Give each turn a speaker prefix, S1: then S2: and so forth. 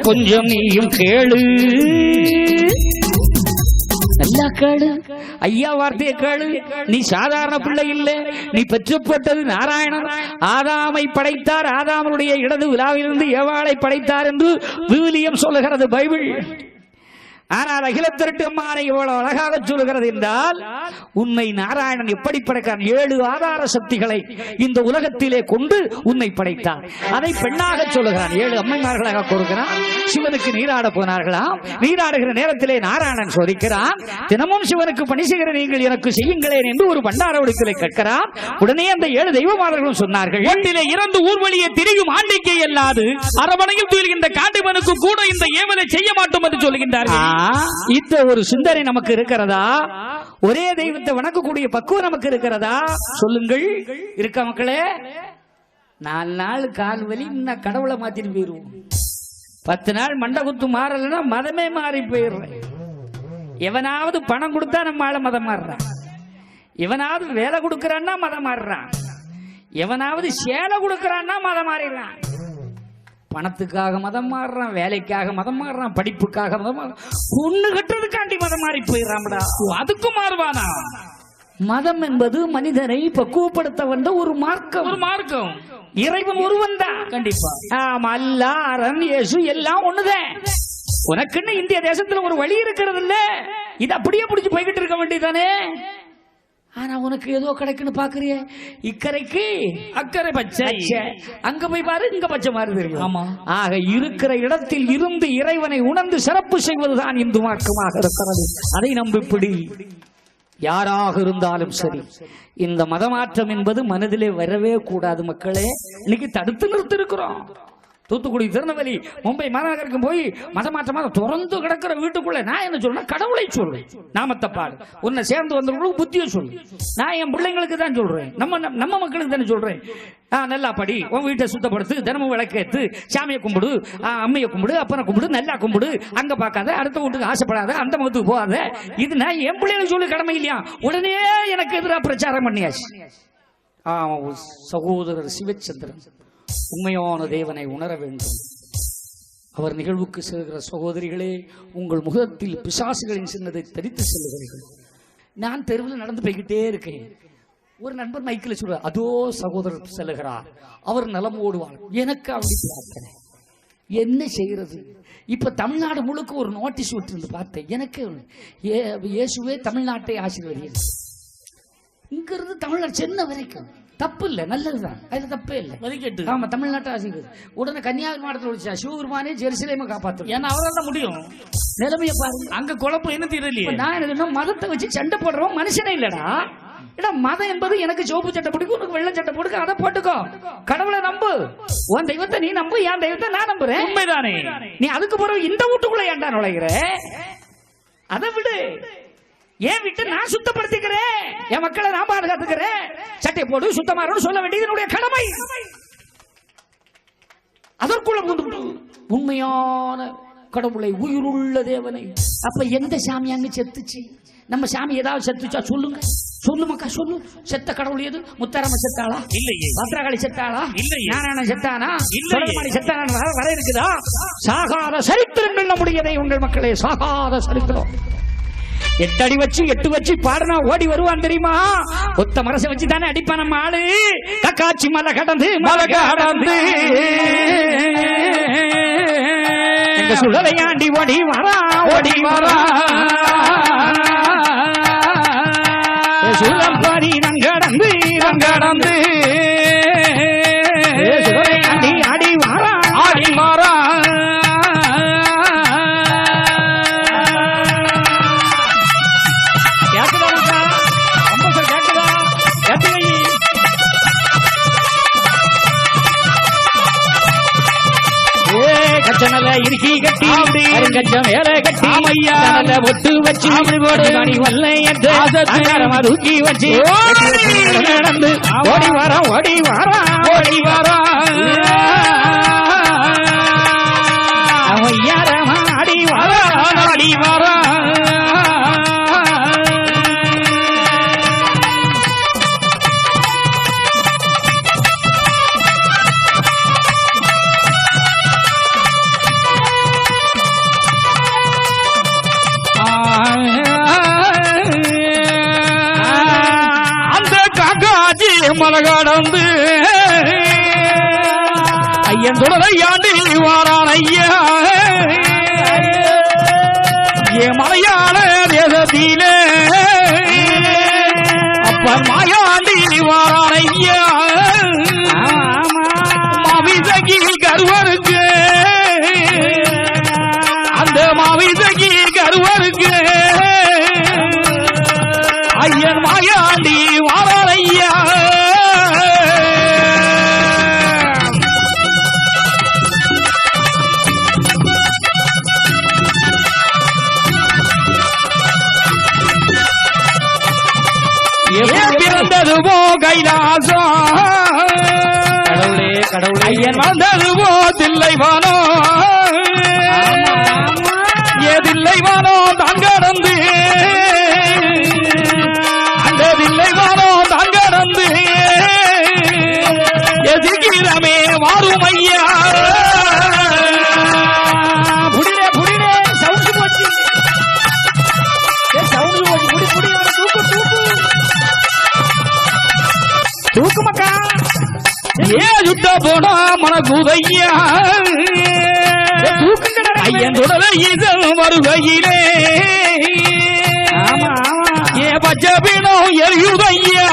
S1: கொஞ்சம் நீயும் கேளு. நல்லா கேளு. ஐயா வார்த்தையை கேளு. நீ சாதாரண பிள்ளை இல்லை. நீ பெற்றுப்பட்டது நாராயணன். ஆதாமை படைத்தார். ஆதாமனுடைய இடது விழாவிலிருந்து ஏவாளை படைத்தார் என்று விவிலியம் சொல்லுகிறது பைபிள். ஆனால் அகிலத்திரட்டு அம்மானை இவ்வளவு அழகாக சொல்லுகிறது என்றால் உன்னை நாராயணன் எப்படி படைக்கிறான் ஏழு ஆதார சக்திகளை இந்த உலகத்திலே கொண்டு உன்னை படைத்தான். அதை பெண்ணாக சொல்லுகிறான். ஏழு அம்மைமார்களாக கொடுக்கிறான். சிவனுக்கு நீராட போனார்களாம். நீராடுகிற நேரத்திலே நாராயணன் சோதிக்கிறான். தினமும் சிவனுக்கு பணி செய்கிற நீங்கள் எனக்கு செய்யுங்களேன் என்று ஒரு பண்டார ஒடுக்கலை கேட்கிறான். உடனே அந்த ஏழு தெய்வமானர்களும் சொன்னார்கள்
S2: ஒன்றிலே இறந்து ஊர்வழியை திரியும் ஆண்டிக்கை அல்லாது அரவணையில் துயில்கின்ற காண்டிவனுக்கு கூட இந்த ஏவலை செய்ய மாட்டோம் என்று சொல்லுகின்றார்கள்.
S1: இந்த ஒரு சிந்தனை நமக்கு இருக்கிறதா? ஒரே தெய்வத்தை வணக்கக்கூடிய பக்குவம் நமக்கு இருக்கிறதா? சொல்லுங்கள். இருக்கா மக்களே? நாலு நாள் கால் வலி நான் கடவுளை மாத்திட்டு போயிருவோம். பத்து நாள் மண்டை குத்து மாறலைன்னா மதமே மாறி போயிடுறேன். எவனாவது பணம் கொடுத்தா நம்ம ஆள மதம் மாறுறான். எவனாவது வேலை கொடுக்குறான்னா மதம் மாறுறான். எவனாவது சேலை கொடுக்குறான்னா மதம் மாறிடுறான். பணத்துக்காக மதம் மாறுறான் வேலைக்காக மதம் மாறுறான் படிப்புக்காக மதம் மாறுறான். பொண்ணு கட்டுறதுக்காண்டி மதம் மாறி போயிடறான்டா.
S2: அதுக்கும் மாறுவானா?
S1: மதம் என்பது மனிதனை பக்குவப்படுத்த வந்த ஒரு மார்க்கம்.
S2: ஒரு மார்க்கம்.
S1: இறைவன் ஒருவன் தான்.
S2: கண்டிப்பா.
S1: ஆமா அல்லா அரண் இயேசு எல்லாம் ஒண்ணுதான். உனக்குன்னு இந்திய தேசத்துல ஒரு வழி இருக்கிறது இல்ல இது அப்படியே பிடிச்சு போய்கிட்டு இருக்க வேண்டியதானே ஆனா உனக்கு ஏதோ கிடைக்குன்னு பாக்குறிய? இக்கரைக்கு
S2: அக்கறை பச்சை.
S1: அங்க போய் பாரு இங்க பச்சை மாறி தெரியும்.
S2: ஆமா.
S1: ஆக இருக்கிற இடத்தில் இருந்து இறைவனை உணர்ந்து சிறப்பு செய்வதுதான் இந்து மார்க்கமாக இருக்கிறது. அதை நம்பிப்பிடி யாராக இருந்தாலும் சரி இந்த மதமாற்றம் என்பது மனதிலே வரவே கூடாது மக்களே. இன்னைக்கு தடுத்து நிறுத்தி இருக்கிறோம் தூத்துக்குடி திருநெல்வேலி மும்பை மாநகருக்கு போய் மதமாற்றமாக திறந்து கிடக்கிற வீட்டுக்குள்ள நான் என்ன சொல்றேன் கடவுளை சொல்றேன். நாமத்தை பாடு உன்னை சேர்ந்து வந்தவங்களுக்கு புத்தியை சொல்லு. நான் என் பிள்ளைங்களுக்கு தான் சொல்றேன். நம்ம நம்ம மக்களுக்கு தானே சொல்றேன். ஆ, நல்லா படி. உன் வீட்டை சுத்தப்படுத்து தினமும் விளக்கேத்து சாமியை கும்பிடு ஆ, அம்மையை கும்பிடு அப்பனை கும்பிடு நல்லா கும்பிடு. அங்க பார்க்காத அடுத்த வீட்டுக்கு ஆசைப்படாத அந்த முகத்துக்கு போகாத. இது நான் என் பிள்ளைங்களுக்கு சொல்லி கடமை இல்லையா? உடனே எனக்கு எதிராக பிரச்சாரம் பண்ணியாச்சு. சகோதரர் சிவச்சந்திரன். உண்மையான தேவனை உணர வேண்டும். அவர் நிகழ்வுக்கு செல்கிற சகோதரிகளே உங்கள் முகத்தில் பிசாசுகளின் சின்னதை தரித்து செல்கிறீர்கள் நான் தெருவில் நடந்து போய்கிட்டே இருக்கேன். ஒரு நண்பர் மைக்கில் சொல்வார் அதோ சகோதரர் செல்லுகிறார். அவர் நலம் ஓடுவார். எனக்கு அப்படி பிரார்த்தனை. என்ன செய்யறது இப்ப தமிழ்நாடு முழுக்க ஒரு நோட்டீஸ் விட்டுருந்து பார்த்தேன். எனக்கு ஏ இயேசுவே தமிழ்நாட்டை ஆசீர்வதியது இங்க இருந்து தமிழ்நாடு சென்னை வரைக்கும் தப்பு இல்லை நல்லதுதான். அதுல தப்பே இல்லை.
S2: மதிக்கட்டு
S1: ஆமா தமிழ்நாட்டை ஆசீர்வதி உடனே கன்னியாகுமரி மாவட்டத்தில் விழிச்சா சிவபெருமானே ஜெருசலேமை காப்பாற்றும்
S2: ஏன்னா அவரால் தான் முடியும்.
S1: நிலைமையை பாருங்க.
S2: அங்க குழப்பம் என்ன தெரியலையே
S1: நான் என்ன சொன்னா, மதத்தை வச்சு சண்டை போடுறவன் மனுஷனே இல்லடா. ஏடா மதம் என்பது எனக்கு சிவப்பு சட்டை பிடிக்கும் உனக்கு வெள்ளை சட்டை பிடிக்கும் அதை போட்டுக்கோ. கடவுளை நம்பு. உன் தெய்வத்தை நீ நம்பு என் தெய்வத்தை நான் நம்புறேன்.
S2: உண்மைதானே?
S1: நீ அதுக்கு பிறகு இந்த வீட்டுக்குள்ள ஏன்டா நுழைகிற அதை விடு. ஏன் விட்டு நான் சுத்தப்படுத்திக்கிறேன்? என் மக்களை நான் பாதுகாத்துக்கிறேன்? சட்டை போடு சுத்தமா இருக்கணும்னு சொல்ல வேண்டியது என்னுடைய கடமை. அதற்குள்ள புகுந்து உண்மையான கடவுளை உயிருள்ள தேவனை. அப்ப எந்த சாமி அங்க செத்துச்சு? நம்ம சாமி ஏதாவது செத்துச்சா சொல்லுங்க. சொல்லு மக்கா சொல்லு. செத்த கடவுள் எது? முத்தாரம்ம செத்தாளா?
S2: இல்லையே.
S1: பத்ரகாளி செத்தாளா?
S2: இல்லையே.
S1: நாராயணன் செத்தானா. சுடலமாணி செத்தானா? வர வர இருக்குதா? சாகாத சரித்திரங்கள் நம்முடையதை உங்கள் மக்களே சாகாத சரித்திரம். எட்டு அடி வச்சு எட்டு வச்சு பாடுனா ஓடி வருவான் தெரியுமா? ஒத்த மரச வச்சு தானே அடிப்பான் நம்ம ஆளு. கக்காச்சி மலை கடந்து மலை கடந்து. எங்க சுடலையாண்டி ஓடி வரா ஓடி வரா. சுழப்பாடி நங்கடந்து நங்கடந்து. இறுக்கி கட்டி கருங்கச்சம் மேல கட்டி கனல ஒட்டு வச்சு மணி வல்லையத்து அகரமா தூக்கி வச்சு நடந்து. ஓடி வர. ஓடி வர. ஓடி வர.
S2: கடந்து ஐயன் தொடரையாண்டி வாரான் ஐயா. ஏ மலையாள தேசத்திலே. அப்ப மாயாண்டி வாரான் ஐயா. மாவிசகி கருவருக்கு. அந்த மாவிசகி கருவருக்கு. ஐயன் மாயாண்டி வாரான் ஐயா. கைலாசம்.
S1: கடவுளே கடவுளே.
S2: ஐயன் வந்ததுவோ தில்லைவானோ. ஏதில்லைவானோ மனகுதையா
S1: தூக்குங்கடா
S2: ஐயன் தொடரை இதழ் வருகையிலே ஏ பச்சை பீடம் எரியுதையா